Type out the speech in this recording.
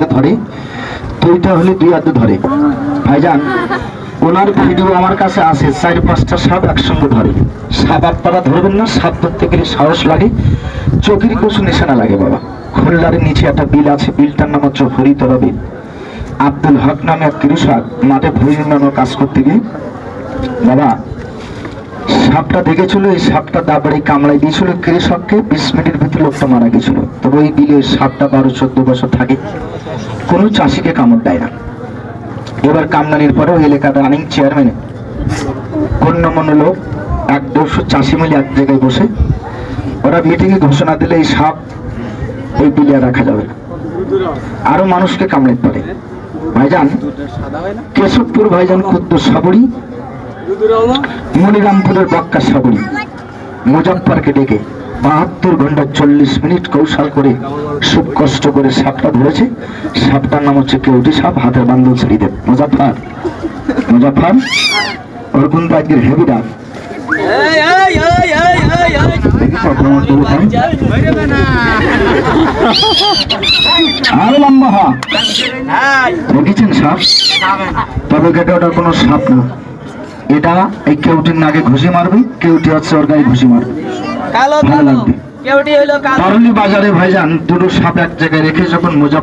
হাতে ধরে। দুইটা হলে দুই হাতে ধরে। ভাইজান, ওনার ভিডিও আমার কাছে আছে, চার, পাঁচটা সাপ একসঙ্গে ধরে। সাপ আপনারা ধরবেন না, সাপ ধরতে গেলে সাহস লাগে। চোখের কিছু নিশানা লাগে বাবা। খুলনার নিচে একটা বিল আছে, বিলটার নাম হচ্ছে হরিতরা বিল। আব্দুল হক নামে এক কৃষক মাঠে ভুঁই নির্মাণের কাজ করতে গিয়ে, বাবা সাপটা দেখেছিল এই সাপটা দাবড়ে কামড়াই দিয়েছিল কৃষককে। বিশ মিনিটের ভিতরে লোকটা মারা গেছিল। তবে ওই বিলে সাপটা বারো চোদ্দ বছর থাকে। কোনো চাষিকে কামড় দেয় না। এবার কামদানির পরেও এলাকার রানিং চেয়ারম্যান গণ্যমান্য লোক এক দেড়শো চাষি মিলে এক জায়গায় বসে ওরা মিটিংয়ে ঘোষণা দিলে এই সাপ ওই বিলে রাখা যাবে না। আরও মানুষকে কামড়াতে পারে। ভাইজান কেশবপুর ভাইজান ক্ষুদ্র সাবরি মনিরামপুরের বক্কা সাবরি মুজফ্ফরকে ডেকে বাহাত্তর ঘণ্টা চল্লিশ মিনিট কৌশল করে খুব কষ্ট করে সাপটা ধরেছে। সাপটার নাম হচ্ছে কেউটি সাপ হাতের বান্ধব ছেড়ে দেব। মুজাফার মুজাফার ওর কিন্তু আজকের হেভি ডাক? আরও লম্বা হ। দেখেছেন সাপ? তবে এটা ওটা কোনো সাপ না। এটা এই কেউটির নাকে ঘুষি মারবে কেউটি হচ্ছে ওর গায়ে ঘুষি মারবে। কালো ভালো কালো। লাগবে। বাজারে ভাইজান দুটো সাপ এক জায়গায় রেখে যখন মুজাফ